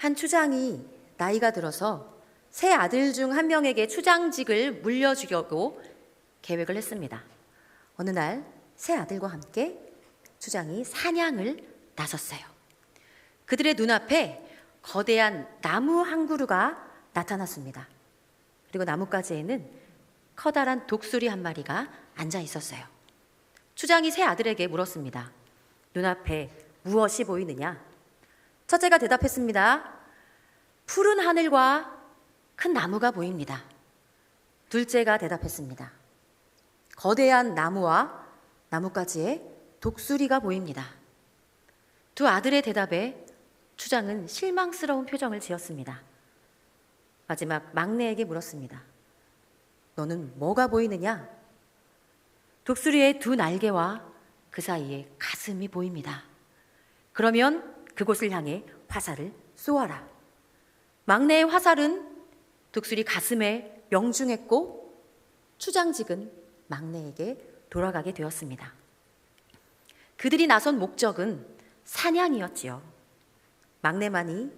한 추장이 나이가 들어서 세 아들 중 한 명에게 추장직을 물려주려고 계획을 했습니다. 어느 날 세 아들과 함께 추장이 사냥을 나섰어요. 그들의 눈앞에 거대한 나무 한 그루가 나타났습니다. 그리고 나뭇가지에는 커다란 독수리 한 마리가 앉아 있었어요. 추장이 세 아들에게 물었습니다. 눈앞에 무엇이 보이느냐? 첫째가 대답했습니다. 푸른 하늘과 큰 나무가 보입니다. 둘째가 대답했습니다. 거대한 나무와 나뭇가지에 독수리가 보입니다. 두 아들의 대답에 추장은 실망스러운 표정을 지었습니다. 마지막 막내에게 물었습니다. 너는 뭐가 보이느냐? 독수리의 두 날개와 그 사이에 가슴이 보입니다. 그러면 그곳을 향해 화살을 쏘아라. 막내의 화살은 독수리 가슴에 명중했고 추장직은 막내에게 돌아가게 되었습니다. 그들이 나선 목적은 사냥이었지요. 막내만이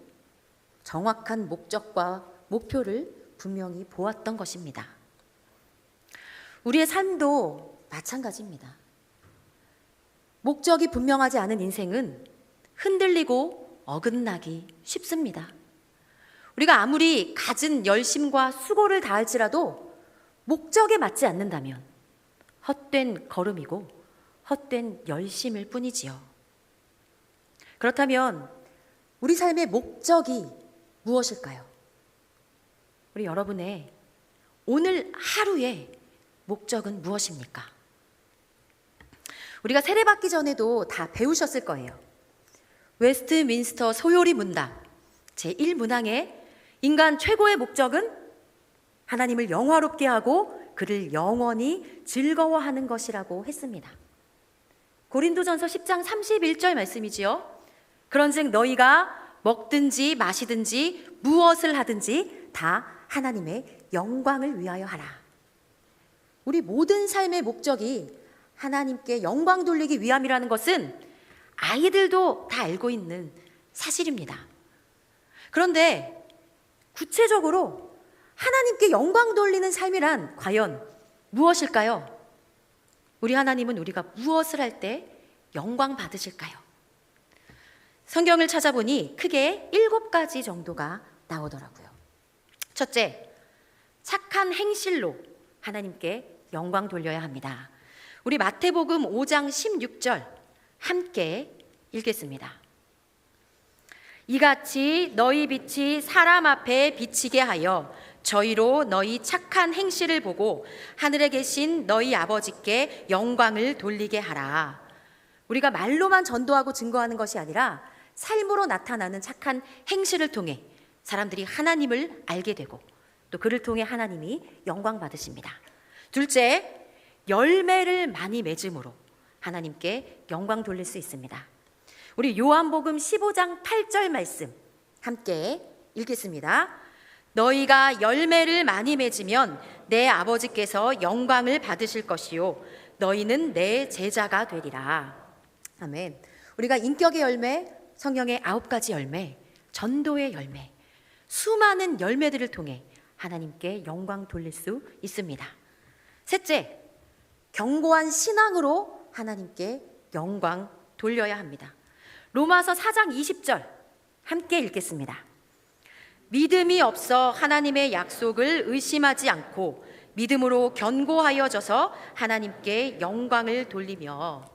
정확한 목적과 목표를 분명히 보았던 것입니다. 우리의 삶도 마찬가지입니다. 목적이 분명하지 않은 인생은 흔들리고 어긋나기 쉽습니다. 우리가 아무리 갖은 열심과 수고를 다할지라도 목적에 맞지 않는다면 헛된 걸음이고 헛된 열심일 뿐이지요. 그렇다면 우리 삶의 목적이 무엇일까요? 우리 여러분의 오늘 하루의 목적은 무엇입니까? 우리가 세례받기 전에도 다 배우셨을 거예요. 웨스트민스터 소요리 문답 제1문항에 인간 최고의 목적은 하나님을 영화롭게 하고 그를 영원히 즐거워하는 것이라고 했습니다. 고린도전서 10장 31절 말씀이지요. 그런즉 너희가 먹든지 마시든지 무엇을 하든지 다 하나님의 영광을 위하여 하라. 우리 모든 삶의 목적이 하나님께 영광 돌리기 위함이라는 것은 아이들도 다 알고 있는 사실입니다. 그런데 구체적으로 하나님께 영광 돌리는 삶이란 과연 무엇일까요? 우리 하나님은 우리가 무엇을 할 때 영광 받으실까요? 성경을 찾아보니 크게 일곱 가지 정도가 나오더라고요. 첫째, 착한 행실로 하나님께 영광 돌려야 합니다. 우리 마태복음 5장 16절 함께 읽겠습니다. 이같이 너희 빛이 사람 앞에 비치게 하여 저희로 너희 착한 행실을 보고 하늘에 계신 너희 아버지께 영광을 돌리게 하라. 우리가 말로만 전도하고 증거하는 것이 아니라 삶으로 나타나는 착한 행실을 통해 사람들이 하나님을 알게 되고 또 그를 통해 하나님이 영광 받으십니다. 둘째, 열매를 많이 맺음으로 하나님께 영광 돌릴 수 있습니다. 우리 요한복음 15장 8절 말씀 함께 읽겠습니다. 너희가 열매를 많이 맺으면 내 아버지께서 영광을 받으실 것이요 너희는 내 제자가 되리라. 아멘. 우리가 인격의 열매, 성경의 아홉 가지 열매, 전도의 열매, 수많은 열매들을 통해 하나님께 영광 돌릴 수 있습니다. 셋째, 견고한 신앙으로 하나님께 영광 돌려야 합니다. 로마서 4장 20절 함께 읽겠습니다. 믿음이 없어 하나님의 약속을 의심하지 않고 믿음으로 견고하여져서 하나님께 영광을 돌리며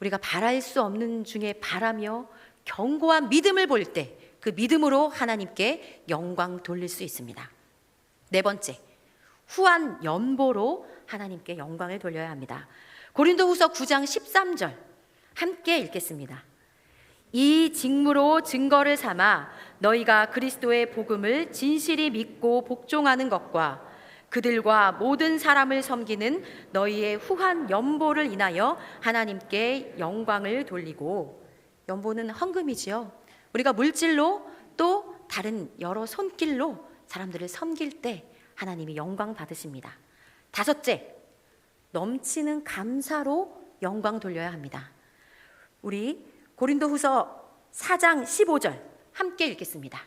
우리가 바랄 수 없는 중에 바라며 견고한 믿음을 볼 때 그 믿음으로 하나님께 영광 돌릴 수 있습니다. 네 번째, 후한 연보로 하나님께 영광을 돌려야 합니다. 고린도후서 9장 13절 함께 읽겠습니다. 이 직무로 증거를 삼아 너희가 그리스도의 복음을 진실이 믿고 복종하는 것과 그들과 모든 사람을 섬기는 너희의 후한 연보를 인하여 하나님께 영광을 돌리고 연보는 헌금이지요. 우리가 물질로 또 다른 여러 손길로 사람들을 섬길 때 하나님이 영광 받으십니다. 다섯째, 넘치는 감사로 영광 돌려야 합니다. 우리 고린도 후서 4장 15절 함께 읽겠습니다.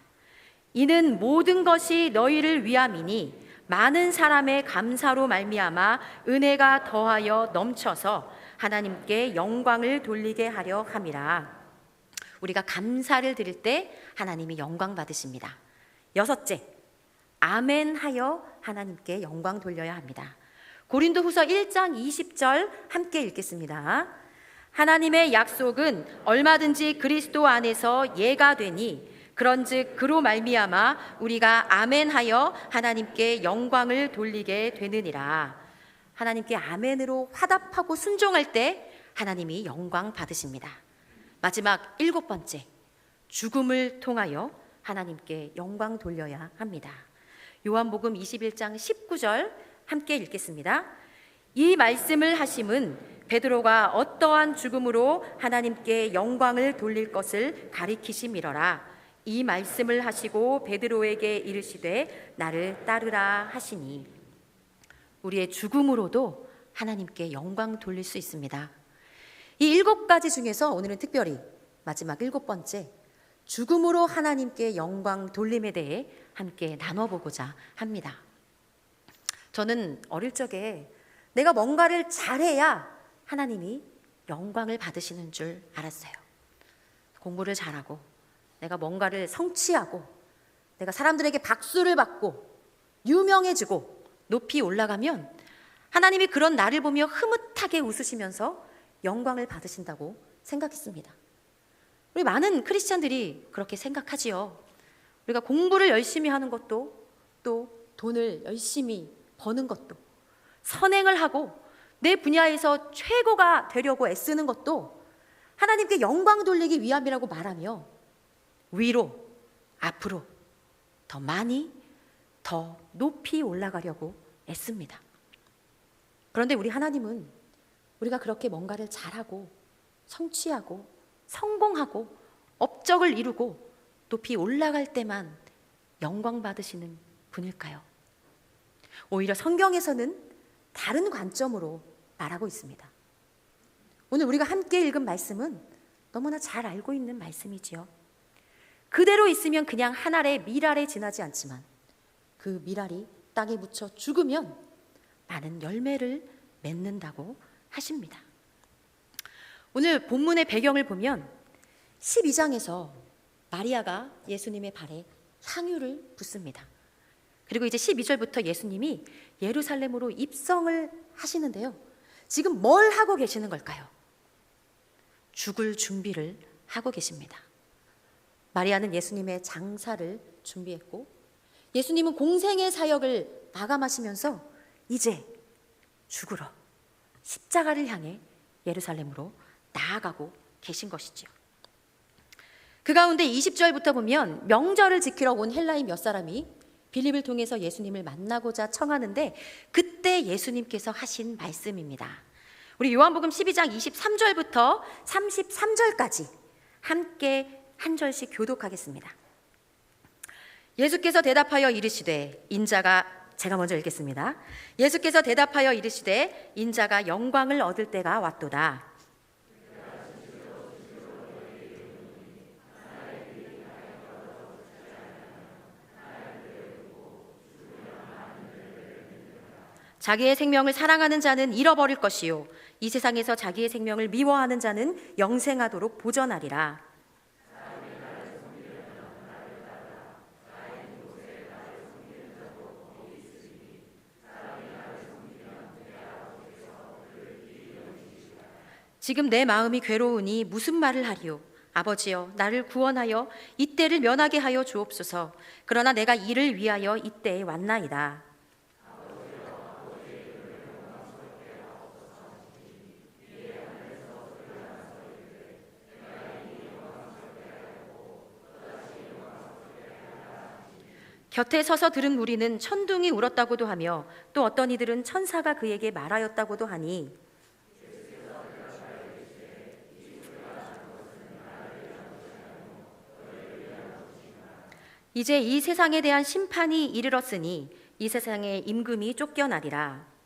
이는 모든 것이 너희를 위함이니 많은 사람의 감사로 말미암아 은혜가 더하여 넘쳐서 하나님께 영광을 돌리게 하려 함이라. 우리가 감사를 드릴 때 하나님이 영광 받으십니다. 여섯째, 아멘 하여 하나님께 영광 돌려야 합니다. 고린도 후서 1장 20절 함께 읽겠습니다. 하나님의 약속은 얼마든지 그리스도 안에서 예가 되니 그런즉 그로 말미암아 우리가 아멘하여 하나님께 영광을 돌리게 되느니라. 하나님께 아멘으로 화답하고 순종할 때 하나님이 영광 받으십니다. 마지막 일곱 번째, 죽음을 통하여 하나님께 영광 돌려야 합니다. 요한복음 21장 19절 함께 읽겠습니다. 이 말씀을 하심은 베드로가 어떠한 죽음으로 하나님께 영광을 돌릴 것을 가리키심이러라. 이 말씀을 하시고 베드로에게 이르시되 나를 따르라 하시니 우리의 죽음으로도 하나님께 영광 돌릴 수 있습니다. 이 일곱 가지 중에서 오늘은 특별히 마지막 일곱 번째 죽음으로 하나님께 영광 돌림에 대해 함께 나눠보고자 합니다. 저는 어릴 적에 내가 뭔가를 잘해야 하나님이 영광을 받으시는 줄 알았어요. 공부를 잘하고 내가 뭔가를 성취하고 내가 사람들에게 박수를 받고 유명해지고 높이 올라가면 하나님이 그런 나를 보며 흐뭇하게 웃으시면서 영광을 받으신다고 생각했습니다. 우리 많은 크리스찬들이 그렇게 생각하지요. 우리가 공부를 열심히 하는 것도 또 돈을 열심히 버는 것도 선행을 하고 내 분야에서 최고가 되려고 애쓰는 것도 하나님께 영광 돌리기 위함이라고 말하며 위로, 앞으로 더 많이, 더 높이 올라가려고 애씁니다. 그런데 우리 하나님은 우리가 그렇게 뭔가를 잘하고 성취하고 성공하고 업적을 이루고 높이 올라갈 때만 영광 받으시는 분일까요? 오히려 성경에서는 다른 관점으로 말하고 있습니다. 오늘 우리가 함께 읽은 말씀은 너무나 잘 알고 있는 말씀이지요. 그대로 있으면 그냥 한 알의 밀알에 지나지 않지만 그 밀알이 땅에 묻혀 죽으면 많은 열매를 맺는다고 하십니다. 오늘 본문의 배경을 보면 12장에서 마리아가 예수님의 발에 향유를 붓습니다. 그리고 이제 12절부터 예수님이 예루살렘으로 입성을 하시는데요. 지금 뭘 하고 계시는 걸까요? 죽을 준비를 하고 계십니다. 마리아는 예수님의 장사를 준비했고 예수님은 공생의 사역을 마감하시면서 이제 죽으러 십자가를 향해 예루살렘으로 나아가고 계신 것이지요. 그 가운데 20절부터 보면 명절을 지키러 온 헬라인 몇 사람이 빌립을 통해서 예수님을 만나고자 청하는데 그때 예수님께서 하신 말씀입니다. 우리 요한복음 12장 23절부터 33절까지 함께 한 절씩 교독하겠습니다. 예수께서 대답하여 이르시되 인자가 제가 먼저 읽겠습니다. 예수께서 대답하여 이르시되 인자가 영광을 얻을 때가 왔도다. 자기의 생명을 사랑하는 자는 잃어버릴 것이요 이 세상에서 자기의 생명을 미워하는 자는 영생하도록 보전하리라. 지금 내 마음이 괴로우니 무슨 말을 하리요? 아버지여, 나를 구원하여 이때를 면하게 하여 주옵소서. 그러나 내가 이를 위하여 이때에 왔나이다. 곁에 서서 들은 무리는 천둥이 울었다고도 하며 또 어떤 이들은 천사가 그에게 말하였다고도 하니 이제 이 세상에 대한 심판이 이르렀으니 이 세상의 임금이 쫓겨나리라.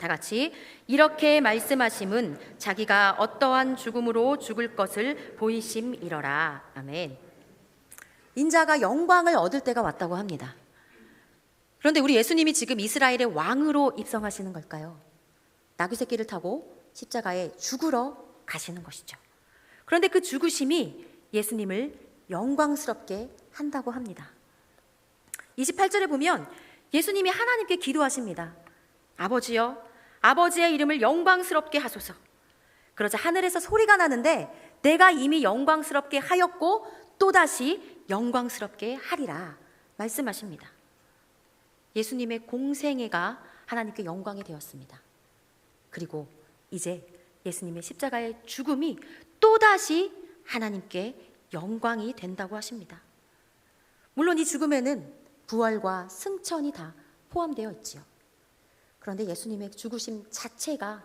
다 같이 이렇게 말씀하심은 자기가 어떠한 죽음으로 죽을 것을 보이심이러라. 아멘. 인자가 영광을 얻을 때가 왔다고 합니다. 그런데 우리 예수님이 지금 이스라엘의 왕으로 입성하시는 걸까요? 나귀 새끼를 타고 십자가에 죽으러 가시는 것이죠. 그런데 그 죽으심이 예수님을 영광스럽게 한다고 합니다. 28절에 보면 예수님이 하나님께 기도하십니다. 아버지여, 아버지의 이름을 영광스럽게 하소서. 그러자 하늘에서 소리가 나는데 내가 이미 영광스럽게 하였고 또다시 영광스럽게 하리라 말씀하십니다. 예수님의 공생애가 하나님께 영광이 되었습니다. 그리고 이제 예수님의 십자가의 죽음이 또다시 하나님께 영광이 된다고 하십니다. 물론 이 죽음에는 부활과 승천이 다 포함되어 있지요. 그런데 예수님의 죽으심 자체가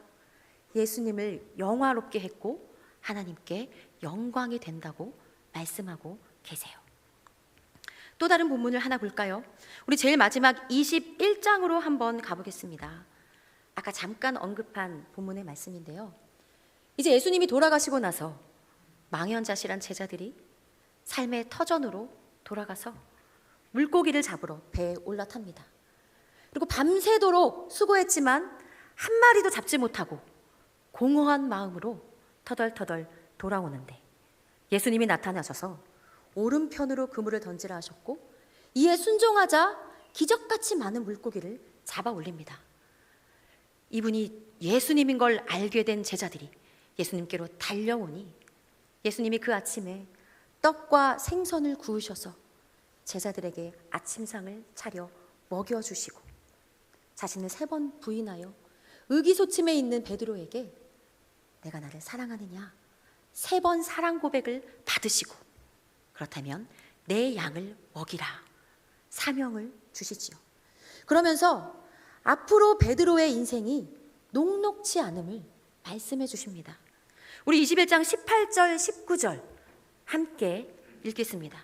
예수님을 영화롭게 했고 하나님께 영광이 된다고 말씀하고 계세요. 또 다른 본문을 하나 볼까요? 우리 제일 마지막 21장으로 한번 가보겠습니다. 아까 잠깐 언급한 본문의 말씀인데요. 이제 예수님이 돌아가시고 나서 망연자실한 제자들이 삶의 터전으로 돌아가서 물고기를 잡으러 배에 올라탑니다. 그리고 밤새도록 수고했지만 한 마리도 잡지 못하고 공허한 마음으로 터덜터덜 돌아오는데 예수님이 나타나셔서 오른편으로 그물을 던지라 하셨고 이에 순종하자 기적같이 많은 물고기를 잡아 올립니다. 이분이 예수님인 걸 알게 된 제자들이 예수님께로 달려오니 예수님이 그 아침에 떡과 생선을 구우셔서 제자들에게 아침상을 차려 먹여주시고 자신을 세 번 부인하여 의기소침해 있는 베드로에게 내가 나를 사랑하느냐 세 번 사랑 고백을 받으시고 그렇다면 내 양을 먹이라 사명을 주시지요. 그러면서 앞으로 베드로의 인생이 녹록치 않음을 말씀해 주십니다. 우리 21장 18절 19절 함께 읽겠습니다.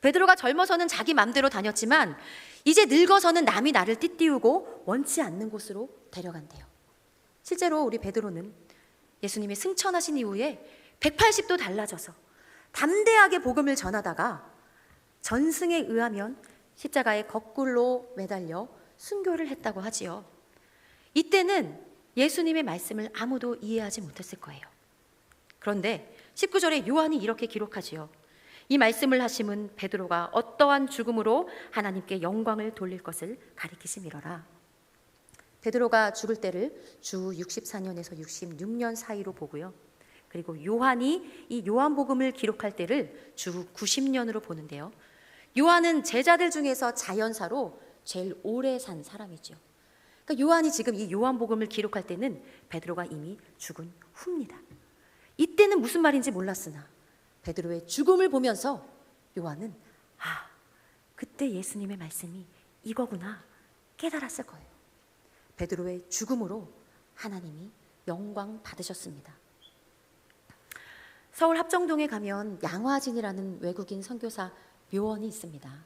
베드로가 젊어서는 자기 맘대로 다녔지만 이제 늙어서는 남이 나를 띠띠우고 원치 않는 곳으로 데려간대요. 실제로 우리 베드로는 예수님이 승천하신 이후에 180도 달라져서 담대하게 복음을 전하다가 전승에 의하면 십자가에 거꾸로 매달려 순교를 했다고 하지요. 이때는 예수님의 말씀을 아무도 이해하지 못했을 거예요. 그런데 19절에 요한이 이렇게 기록하지요. 이 말씀을 하심은 베드로가 어떠한 죽음으로 하나님께 영광을 돌릴 것을 가리키심이러라. 베드로가 죽을 때를 주 64년에서 66년 사이로 보고요. 그리고 요한이 이 요한복음을 기록할 때를 주 90년으로 보는데요. 요한은 제자들 중에서 자연사로 제일 오래 산 사람이죠. 그러니까 요한이 지금 이 요한복음을 기록할 때는 베드로가 이미 죽은 후입니다. 이때는 무슨 말인지 몰랐으나 베드로의 죽음을 보면서 요한은 아, 그때 예수님의 말씀이 이거구나 깨달았을 거예요. 베드로의 죽음으로 하나님이 영광 받으셨습니다. 서울 합정동에 가면 양화진이라는 외국인 선교사 묘원이 있습니다.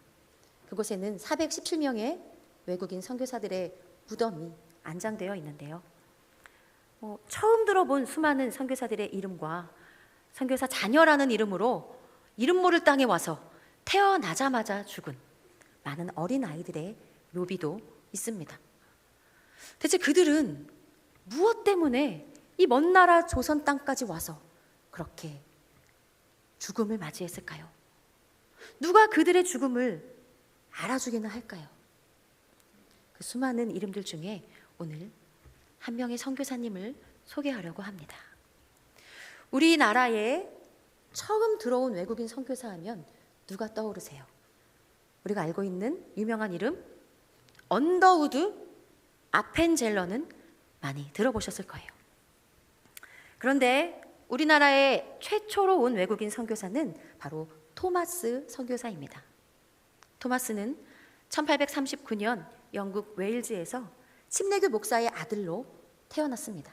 그곳에는 417명의 외국인 선교사들의 무덤이 안장되어 있는데요. 어, 처음 들어본 수많은 선교사들의 이름과 선교사 자녀라는 이름으로 이름 모를 땅에 와서 태어나자마자 죽은 많은 어린 아이들의 묘비도 있습니다. 대체 그들은 무엇 때문에 이 먼 나라 조선 땅까지 와서 그렇게 죽음을 맞이했을까요? 누가 그들의 죽음을 알아주기는 할까요? 그 수많은 이름들 중에 오늘 한 명의 선교사님을 소개하려고 합니다. 우리나라에 처음 들어온 외국인 선교사 하면 누가 떠오르세요? 우리가 알고 있는 유명한 이름 언더우드 아펜젤러는 많이 들어보셨을 거예요. 그런데 우리나라에 최초로 온 외국인 선교사는 바로 토마스 선교사입니다. 토마스는 1839년 영국 웨일즈에서 침례교 목사의 아들로 태어났습니다.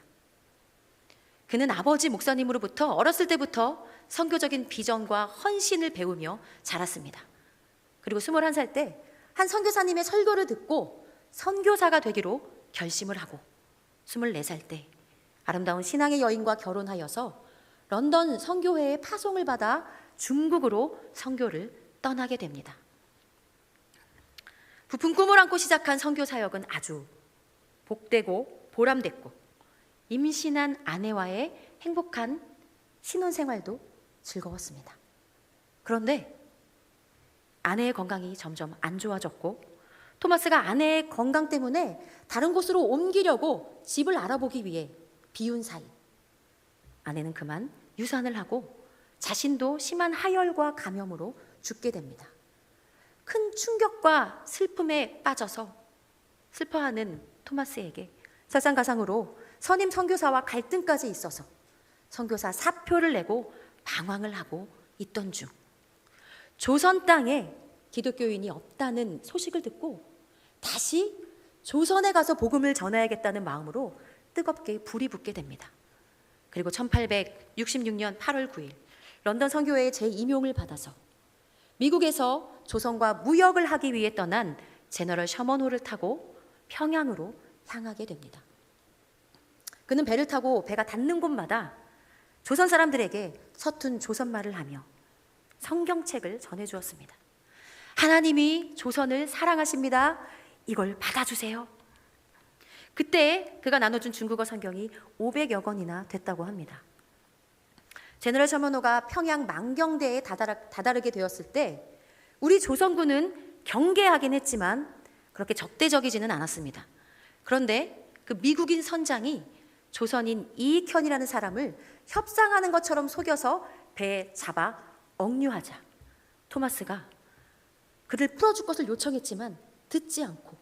그는 아버지 목사님으로부터 어렸을 때부터 선교적인 비전과 헌신을 배우며 자랐습니다. 그리고 21살 때 한 선교사님의 설교를 듣고 선교사가 되기로 결심을 하고 24살 때 아름다운 신앙의 여인과 결혼하여서 런던 선교회의 파송을 받아 중국으로 선교를 떠나게 됩니다. 부푼 꿈을 안고 시작한 선교 사역은 아주 복되고 보람됐고 임신한 아내와의 행복한 신혼생활도 즐거웠습니다. 그런데 아내의 건강이 점점 안 좋아졌고 토마스가 아내의 건강 때문에 다른 곳으로 옮기려고 집을 알아보기 위해 비운 사이 아내는 그만 유산을 하고 자신도 심한 하열과 감염으로 죽게 됩니다. 큰 충격과 슬픔에 빠져서 슬퍼하는 토마스에게 설상가상으로 선임 선교사와 갈등까지 있어서 선교사 사표를 내고 방황을 하고 있던 중 조선 땅에 기독교인이 없다는 소식을 듣고 다시 조선에 가서 복음을 전해야겠다는 마음으로 뜨겁게 불이 붙게 됩니다. 그리고 1866년 8월 9일 런던 선교회의 재임용을 받아서 미국에서 조선과 무역을 하기 위해 떠난 제너럴 셔먼호를 타고 평양으로 향하게 됩니다. 그는 배를 타고 배가 닿는 곳마다 조선 사람들에게 서툰 조선말을 하며 성경책을 전해 주었습니다. 하나님이 조선을 사랑하십니다. 이걸 받아주세요. 그때 그가 나눠준 중국어 성경이 500여 권이나 됐다고 합니다. 제너럴 셔먼호가 평양 망경대에 다다르, 게 되었을 때 우리 조선군은 경계하긴 했지만 그렇게 적대적이지는 않았습니다. 그런데 그 미국인 선장이 조선인 이익현이라는 사람을 협상하는 것처럼 속여서 배에 잡아 억류하자 토마스가 그를 풀어줄 것을 요청했지만 듣지 않고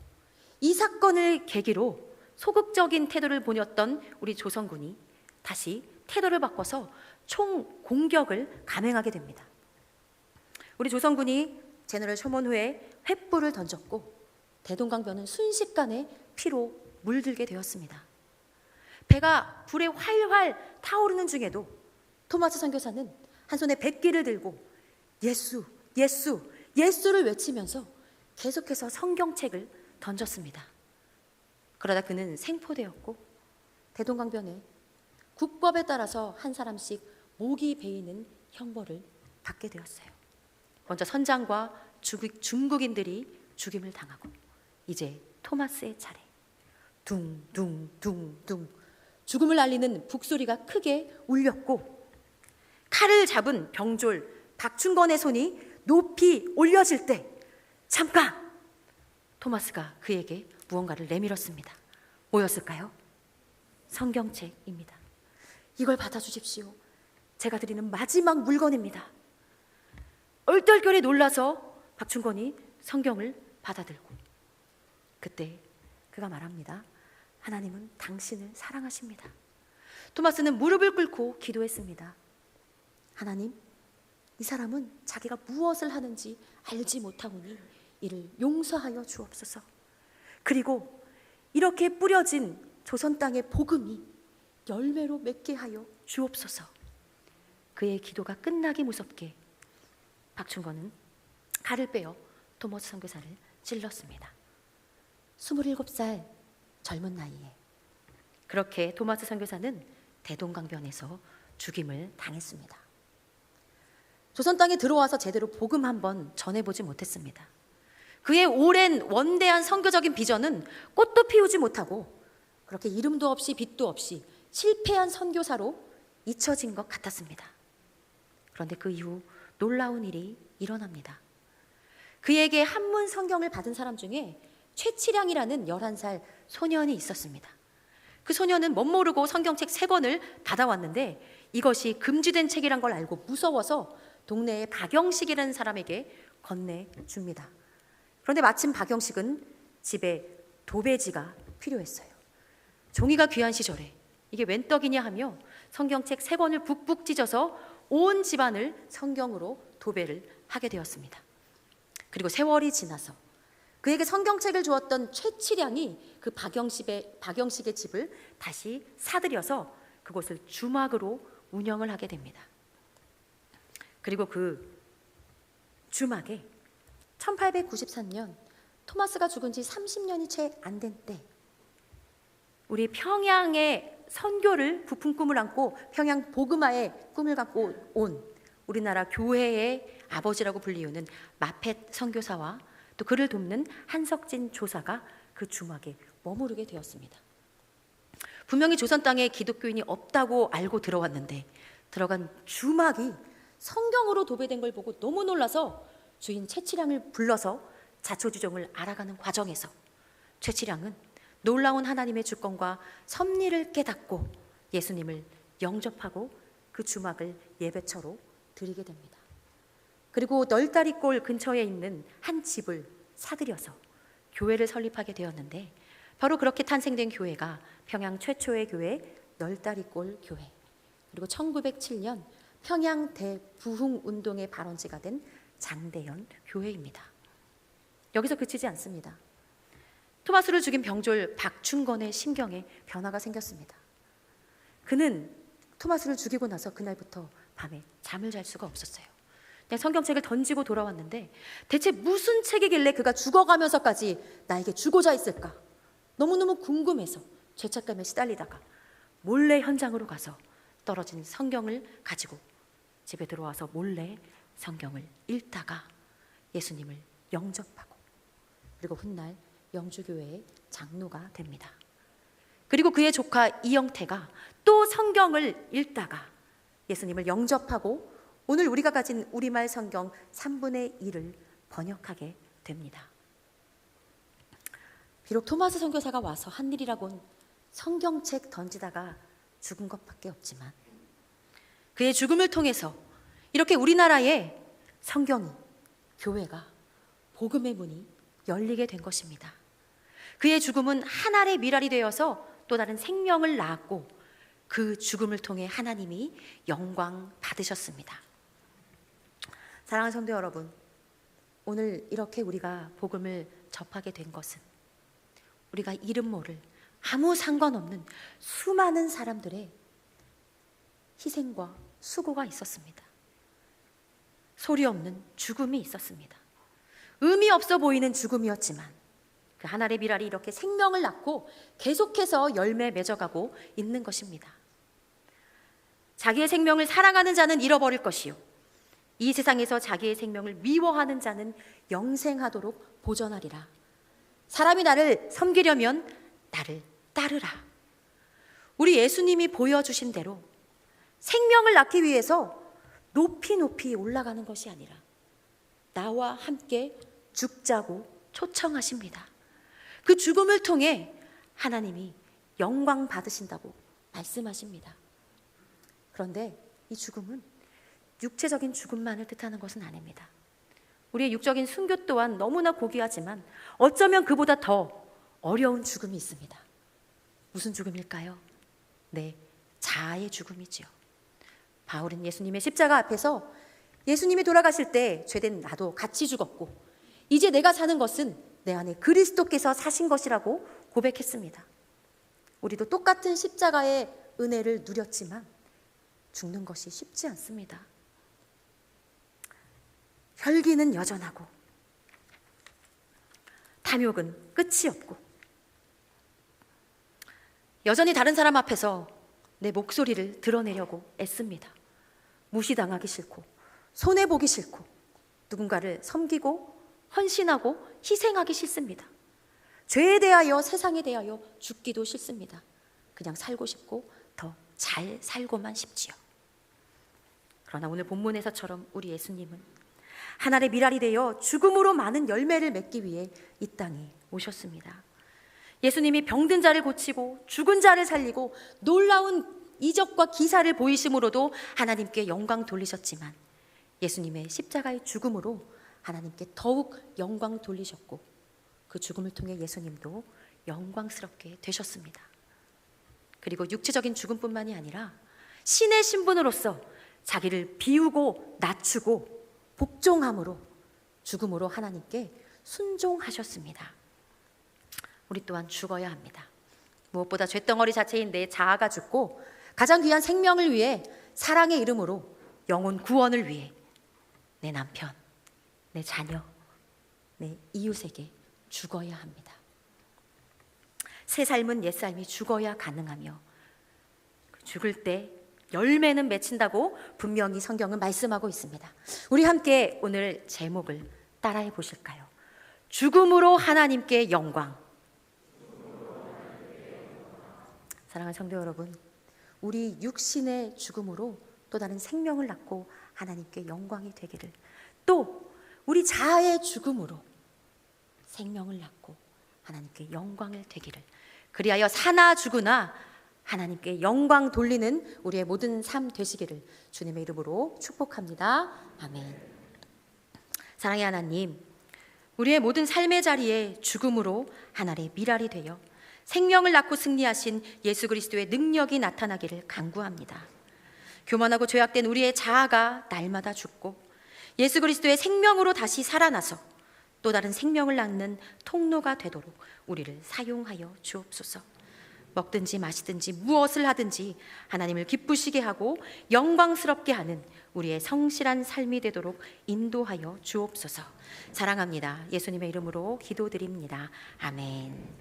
이 사건을 계기로 소극적인 태도를 보였던 우리 조선군이 다시 태도를 바꿔서 총 공격을 감행하게 됩니다. 우리 조선군이 제너럴 쇼먼 후에 횃불을 던졌고 대동강변은 순식간에 피로 물들게 되었습니다. 배가 불에 활활 타오르는 중에도 토마스 선교사는 한 손에 백기를 들고 예수, 예수, 예수를 외치면서 계속해서 성경책을 던졌습니다. 그러다 그는 생포되었고 대동강변에 국법에 따라서 한 사람씩 목이 베이는 형벌을 받게 되었어요. 먼저 선장과 중국인들이 죽임을 당하고 이제 토마스의 차례. 둥둥둥둥 죽음을 알리는 북소리가 크게 울렸고 칼을 잡은 병졸 박충건의 손이 높이 올려질 때 잠깐 토마스가 그에게 무언가를 내밀었습니다. 뭐였을까요? 성경책입니다. 이걸 받아주십시오. 제가 드리는 마지막 물건입니다. 얼떨결에 놀라서 박충건이 성경을 받아들고 그때 그가 말합니다. 하나님은 당신을 사랑하십니다. 토마스는 무릎을 꿇고 기도했습니다. 하나님, 이 사람은 자기가 무엇을 하는지 알지 못하오니 이를 용서하여 주옵소서. 그리고 이렇게 뿌려진 조선 땅의 복음이 열매로 맺게 하여 주옵소서. 그의 기도가 끝나기 무섭게 박충건은 칼을 빼어 토머스 선교사를 찔렀습니다. 27살 젊은 나이에 그렇게 토마스 선교사는 대동강변에서 죽임을 당했습니다. 조선 땅에 들어와서 제대로 복음 한번 전해보지 못했습니다. 그의 오랜 원대한 선교적인 비전은 꽃도 피우지 못하고 그렇게 이름도 없이 빛도 없이 실패한 선교사로 잊혀진 것 같았습니다. 그런데 그 이후 놀라운 일이 일어납니다. 그에게 한문 성경을 받은 사람 중에 최치량이라는 11살 소년이 있었습니다. 그 소년은 멋모르고 성경책 세 권을 받아왔는데 이것이 금지된 책이란 걸 알고 무서워서 동네의 박영식이라는 사람에게 건네줍니다. 그런데 마침 박영식은 집에 도배지가 필요했어요. 종이가 귀한 시절에 이게 웬 떡이냐 하며 성경책 세 권을 북북 찢어서 온 집안을 성경으로 도배를 하게 되었습니다. 그리고 세월이 지나서 그에게 성경책을 주었던 최치량이 그 박영식의, 박영식의 집을 다시 사들여서 그곳을 주막으로 운영을 하게 됩니다. 그리고 그 주막에 1893년 토마스가 죽은 지 30년이 채 안 된 때 우리 평양의 선교를 부푼 꿈을 안고 평양 복음화의 꿈을 갖고 온 우리나라 교회의 아버지라고 불리우는 마펫 선교사와 또 그를 돕는 한석진 조사가 그 주막에 머무르게 되었습니다. 분명히 조선 땅에 기독교인이 없다고 알고 들어왔는데 들어간 주막이 성경으로 도배된 걸 보고 너무 놀라서 주인 최치량을 불러서 자초지종을 알아가는 과정에서 최치량은 놀라운 하나님의 주권과 섭리를 깨닫고 예수님을 영접하고 그 주막을 예배처로 드리게 됩니다. 그리고 널다리골 근처에 있는 한 집을 사들여서 교회를 설립하게 되었는데 바로 그렇게 탄생된 교회가 평양 최초의 교회 널다리골 교회 그리고 1907년 평양 대부흥 운동의 발원지가 된 장대연 교회입니다. 여기서 그치지 않습니다. 토마스를 죽인 병졸 박충건의 심경에 변화가 생겼습니다. 그는 토마스를 죽이고 나서 그날부터 밤에 잠을 잘 수가 없었어요. 그냥 성경책을 던지고 돌아왔는데 대체 무슨 책이길래 그가 죽어가면서까지 나에게 주고자 했을까? 너무너무 궁금해서 죄책감에 시달리다가 몰래 현장으로 가서 떨어진 성경을 가지고 집에 들어와서 몰래 성경을 읽다가 예수님을 영접하고 그리고 훗날 영주교회의 장로가 됩니다. 그리고 그의 조카 이영태가 또 성경을 읽다가 예수님을 영접하고 오늘 우리가 가진 우리말 성경 3분의 1을 번역하게 됩니다. 비록 토마스 선교사가 와서 한 일이라곤 성경책 던지다가 죽은 것밖에 없지만 그의 죽음을 통해서 이렇게 우리나라에 성경이 교회가 복음의 문이 열리게 된 것입니다. 그의 죽음은 하나의 미랄이 되어서 또 다른 생명을 낳았고 그 죽음을 통해 하나님이 영광 받으셨습니다. 사랑하는 성도 여러분, 오늘 이렇게 우리가 복음을 접하게 된 것은 우리가 이름 모를 아무 상관없는 수많은 사람들의 희생과 수고가 있었습니다. 소리 없는 죽음이 있었습니다. 의미 없어 보이는 죽음이었지만 그 하나의 미랄이 이렇게 생명을 낳고 계속해서 열매 맺어가고 있는 것입니다. 자기의 생명을 사랑하는 자는 잃어버릴 것이요. 이 세상에서 자기의 생명을 미워하는 자는 영생하도록 보전하리라. 사람이 나를 섬기려면 나를 따르라. 우리 예수님이 보여주신 대로 생명을 낳기 위해서 높이 높이 올라가는 것이 아니라 나와 함께 죽자고 초청하십니다. 그 죽음을 통해 하나님이 영광 받으신다고 말씀하십니다. 그런데 이 죽음은 육체적인 죽음만을 뜻하는 것은 아닙니다. 우리의 육적인 순교 또한 너무나 고귀하지만 어쩌면 그보다 더 어려운 죽음이 있습니다. 무슨 죽음일까요? 네, 자아의 죽음이지요. 바울은 예수님의 십자가 앞에서 예수님이 돌아가실 때 죄된 나도 같이 죽었고 이제 내가 사는 것은 내 안에 그리스도께서 사신 것이라고 고백했습니다. 우리도 똑같은 십자가의 은혜를 누렸지만 죽는 것이 쉽지 않습니다. 혈기는 여전하고 탐욕은 끝이 없고 여전히 다른 사람 앞에서 내 목소리를 드러내려고 애씁니다. 무시당하기 싫고 손해 보기 싫고 누군가를 섬기고 헌신하고 희생하기 싫습니다. 죄에 대하여 세상에 대하여 죽기도 싫습니다. 그냥 살고 싶고 더 잘 살고만 싶지요. 그러나 오늘 본문에서처럼 우리 예수님은 하나의 미랄이 되어 죽음으로 많은 열매를 맺기 위해 이 땅에 오셨습니다. 예수님이 병든 자를 고치고 죽은 자를 살리고 놀라운 이적과 기사를 보이심으로도 하나님께 영광 돌리셨지만 예수님의 십자가의 죽음으로 하나님께 더욱 영광 돌리셨고 그 죽음을 통해 예수님도 영광스럽게 되셨습니다. 그리고 육체적인 죽음뿐만이 아니라 신의 신분으로서 자기를 비우고 낮추고 복종함으로 죽음으로 하나님께 순종하셨습니다. 우리 또한 죽어야 합니다. 무엇보다 죄덩어리 자체인 내 자아가 죽고 가장 귀한 생명을 위해 사랑의 이름으로 영혼 구원을 위해 내 남편, 내 자녀, 내 이웃에게 죽어야 합니다. 새 삶은 옛 삶이 죽어야 가능하며 그 죽을 때 열매는 맺힌다고 분명히 성경은 말씀하고 있습니다. 우리 함께 오늘 제목을 따라해 보실까요? 죽음으로 하나님께 영광. 사랑하는 성도 여러분, 우리 육신의 죽음으로 또 다른 생명을 낳고 하나님께 영광이 되기를 또 우리 자아의 죽음으로 생명을 낳고 하나님께 영광을 되기를 그리하여 사나 죽으나 하나님께 영광 돌리는 우리의 모든 삶 되시기를 주님의 이름으로 축복합니다. 아멘. 사랑의 하나님, 우리의 모든 삶의 자리에 죽음으로 하나님의 미랄이 되어 생명을 낳고 승리하신 예수 그리스도의 능력이 나타나기를 간구합니다. 교만하고 죄악된 우리의 자아가 날마다 죽고 예수 그리스도의 생명으로 다시 살아나서 또 다른 생명을 낳는 통로가 되도록 우리를 사용하여 주옵소서. 먹든지 마시든지 무엇을 하든지 하나님을 기쁘시게 하고 영광스럽게 하는 우리의 성실한 삶이 되도록 인도하여 주옵소서. 사랑합니다. 예수님의 이름으로 기도드립니다. 아멘.